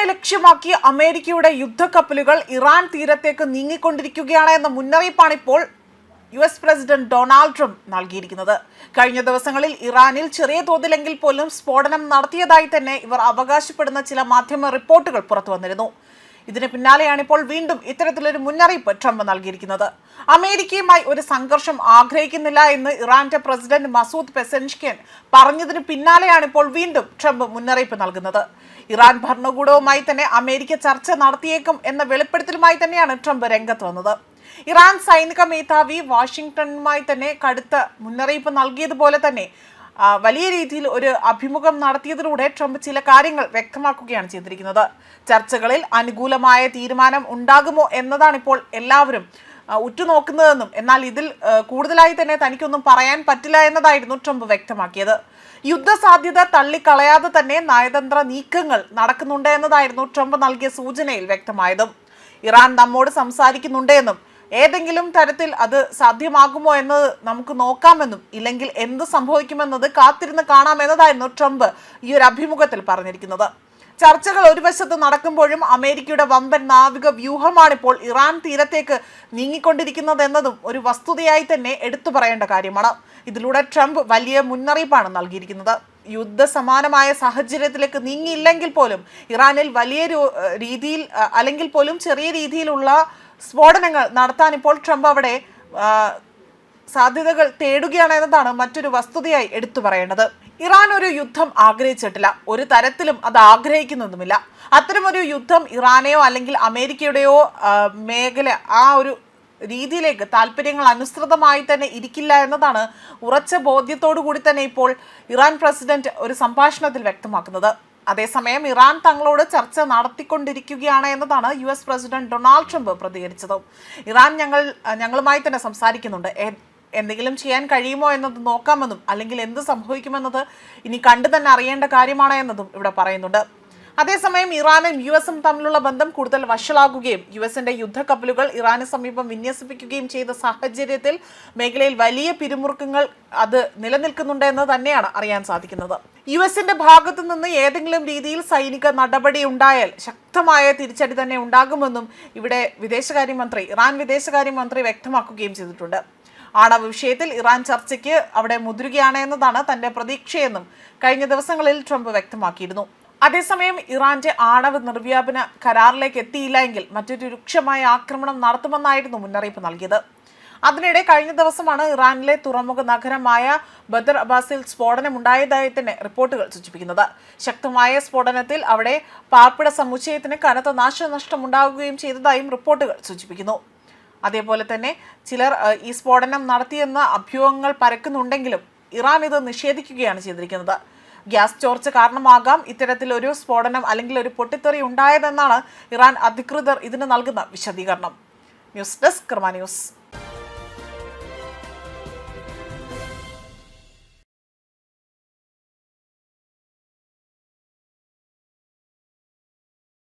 ഇറാനെ ലക്ഷ്യമാക്കി അമേരിക്കയുടെ യുദ്ധക്കപ്പലുകൾ ഇറാൻ തീരത്തേക്ക് നീങ്ങിക്കൊണ്ടിരിക്കുകയാണ് എന്ന മുന്നറിയിപ്പാണ് ഇപ്പോൾ U S president Donald Trump നൽകിയിരിക്കുന്നത്. കഴിഞ്ഞ ദിവസങ്ങളിൽ ഇറാനിൽ ചെറിയ തോതിലെങ്കിൽ പോലും സ്ഫോടനം നടത്തിയതായി തന്നെ ഇവർ അവകാശപ്പെടുന്ന ചില മാധ്യമ റിപ്പോർട്ടുകൾ പുറത്തു വന്നിരുന്നു ഇതിന് പിന്നാലെയാണ് ഇപ്പോൾ വീണ്ടും ഇത്തരത്തിലൊരു മുന്നറിയിപ്പ് ട്രംപ് നൽകിയിരിക്കുന്നത്. അമേരിക്കയുമായി ഒരു സംഘർഷം ആഗ്രഹിക്കുന്നില്ല എന്ന് ഇറാന്റെ പ്രസിഡന്റ് മസൂദ് പെസൻഷ്കൻ പറഞ്ഞതിന് പിന്നാലെയാണ് ഇപ്പോൾ വീണ്ടും ട്രംപ് മുന്നറിയിപ്പ് നൽകുന്നത്. ഇറാൻ ഭരണകൂടവുമായി തന്നെ അമേരിക്ക ചർച്ച നടത്തിയേക്കും എന്ന വെളിപ്പെടുത്തലുമായി തന്നെയാണ് ട്രംപ് രംഗത്ത് വന്നത്. ഇറാൻ സൈനിക മേധാവി വാഷിംഗ്ടണുമായി തന്നെ കടുത്ത മുന്നറിയിപ്പ് നൽകിയതുപോലെ തന്നെ വലിയ രീതിയിൽ ഒരു അഭിമുഖം നടത്തിയതിലൂടെ ട്രംപ് ചില കാര്യങ്ങൾ വ്യക്തമാക്കുകയാണ് ചെയ്തിരിക്കുന്നത്. ചർച്ചകളിൽ അനുകൂലമായ തീരുമാനം ഉണ്ടാകുമോ എന്നതാണ് ഇപ്പോൾ എല്ലാവരും ഉറ്റുനോക്കുന്നതെന്നും എന്നാൽ ഇതിൽ കൂടുതലായി തന്നെ തനിക്കൊന്നും പറയാൻ പറ്റില്ല എന്നതായിരുന്നു ട്രംപ് വ്യക്തമാക്കിയത്. യുദ്ധസാധ്യത തള്ളിക്കളയാതെ തന്നെ നയതന്ത്ര നീക്കങ്ങൾ നടക്കുന്നുണ്ട് എന്നതായിരുന്നു ട്രംപ് നൽകിയ സൂചനയിൽ വ്യക്തമായതും. ഇറാൻ നമ്മോട് സംസാരിക്കുന്നുണ്ട് എന്നും ഏതെങ്കിലും തരത്തിൽ അത് സാധ്യമാകുമോ എന്നത് നമുക്ക് നോക്കാമെന്നും ഇല്ലെങ്കിൽ എന്ത് സംഭവിക്കുമെന്നത് കാത്തിരുന്ന് കാണാമെന്നതായിരുന്നു ട്രംപ് ഈ ഒരു അഭിമുഖത്തിൽ പറഞ്ഞിരിക്കുന്നത്. ചർച്ചകൾ ഒരു വശത്ത് നടക്കുമ്പോഴും അമേരിക്കയുടെ വമ്പൻ നാവിക വ്യൂഹമാണിപ്പോൾ ഇറാൻ തീരത്തേക്ക് നീങ്ങിക്കൊണ്ടിരിക്കുന്നത് എന്നതും ഒരു വസ്തുതയായി തന്നെ എടുത്തു പറയേണ്ട കാര്യമാണ്. ഇതിലൂടെ ട്രംപ് വലിയ മുന്നറിയിപ്പാണ് നൽകിയിരിക്കുന്നത്. യുദ്ധസമാനമായ സാഹചര്യത്തിലേക്ക് നീങ്ങിയില്ലെങ്കിൽ പോലും ഇറാനിൽ വലിയ രീതിയിൽ അല്ലെങ്കിൽ പോലും ചെറിയ രീതിയിലുള്ള സ്ഫോടനങ്ങൾ നടത്താൻ ഇപ്പോൾ ട്രംപ് അവിടെ സാധ്യതകൾ തേടുകയാണ് എന്നതാണ് മറ്റൊരു വസ്തുതയായി എടുത്തു പറയേണ്ടത്. ഇറാൻ ഒരു യുദ്ധം ആഗ്രഹിച്ചിട്ടില്ല. ഒരു തരത്തിലും അത് ആഗ്രഹിക്കുന്നതുമില്ല. അത്തരമൊരു യുദ്ധം ഇറാനെയോ അല്ലെങ്കിൽ അമേരിക്കയുടെയോ മേഖല ആ ഒരു രീതിയിലേക്ക് താല്പര്യങ്ങൾ അനുസൃതമായി തന്നെ ഇരിക്കില്ല എന്നതാണ് ഉറച്ച ബോധ്യത്തോടു കൂടി തന്നെ ഇപ്പോൾ ഇറാൻ പ്രസിഡന്റ് ഒരു സംഭാഷണത്തിൽ വ്യക്തമാക്കുന്നത്. അതേസമയം ഇറാൻ തങ്ങളോട് ചർച്ച നടത്തിക്കൊണ്ടിരിക്കുകയാണ് എന്നതാണ് U S president Donald Trump പ്രതികരിച്ചത്. ഇറാൻ ഞങ്ങൾ ഞങ്ങളുമായി തന്നെ സംസാരിക്കുന്നുണ്ട്. എന്തെങ്കിലും ചെയ്യാൻ കഴിയുമോ എന്നത് നോക്കാമെന്നും അല്ലെങ്കിൽ എന്ത് സംഭവിക്കുമെന്നത് ഇനി കണ്ടു തന്നെ അറിയേണ്ട കാര്യമാണ് എന്നതും ഇവിടെ പറയുന്നുണ്ട്. അതേസമയം ഇറാനും യു എസും തമ്മിലുള്ള ബന്ധം കൂടുതൽ വഷളാകുകയും യു എസിന്റെ യുദ്ധക്കപ്പലുകൾ ഇറാന് സമീപം വിന്യസിപ്പിക്കുകയും ചെയ്ത സാഹചര്യത്തിൽ മേഖലയിൽ വലിയ പിരിമുറുക്കങ്ങൾ അത് നിലനിൽക്കുന്നുണ്ട് എന്ന് തന്നെയാണ് അറിയാൻ സാധിക്കുന്നത്. യു എസിന്റെ ഭാഗത്തു നിന്ന് ഏതെങ്കിലും രീതിയിൽ സൈനിക നടപടി ഉണ്ടായാൽ ശക്തമായ തിരിച്ചടി തന്നെ ഉണ്ടാകുമെന്നും ഇവിടെ വിദേശകാര്യമന്ത്രി ഇറാൻ വിദേശകാര്യമന്ത്രി വ്യക്തമാക്കുകയും ചെയ്തിട്ടുണ്ട്. ആണവ വിഷയത്തിൽ ഇറാൻ ചർച്ചയ്ക്ക് അവിടെ മുതിരുകയാണ് എന്നതാണ് തന്റെ പ്രതീക്ഷയെന്നും കഴിഞ്ഞ ദിവസങ്ങളിൽ ട്രംപ് വ്യക്തമാക്കിയിരുന്നു. അതേസമയം ഇറാന്റെ ആണവ നിർവ്യാപന കരാറിലേക്ക് എത്തിയില്ല എങ്കിൽ മറ്റൊരു രൂക്ഷമായ ആക്രമണം നടത്തുമെന്നായിരുന്നു മുന്നറിയിപ്പ് നൽകിയത്. അതിനിടെ കഴിഞ്ഞ ദിവസമാണ് ഇറാനിലെ തുറമുഖ നഗരമായ ബദർ അബ്ബാസിൽ സ്ഫോടനമുണ്ടായതായി തന്നെ റിപ്പോർട്ടുകൾ സൂചിപ്പിക്കുന്നത്. ശക്തമായ സ്ഫോടനത്തിൽ അവിടെ പാർപ്പിട സമുച്ചയത്തിന് കനത്ത നാശനഷ്ടം ഉണ്ടാകുകയും ചെയ്തതായും റിപ്പോർട്ടുകൾ സൂചിപ്പിക്കുന്നു. അതേപോലെ തന്നെ ചിലർ ഈ സ്ഫോടനം നടത്തിയെന്ന അഭ്യൂഹങ്ങൾ പരക്കുന്നുണ്ടെങ്കിലും ഇറാൻ ഇത് നിഷേധിക്കുകയാണ് ചെയ്തിരിക്കുന്നത്. ഗ്യാസ് ചോർച്ച കാരണമാകാം ഇത്തരത്തിലൊരു സ്ഫോടനം അല്ലെങ്കിൽ ഒരു പൊട്ടിത്തെറി ഉണ്ടായതെന്നാണ് ഇറാൻ അധികൃതർ ഇതിന് നൽകുന്ന വിശദീകരണം. ന്യൂസ് ഡെസ്ക് ക്രമ ന്യൂസ്.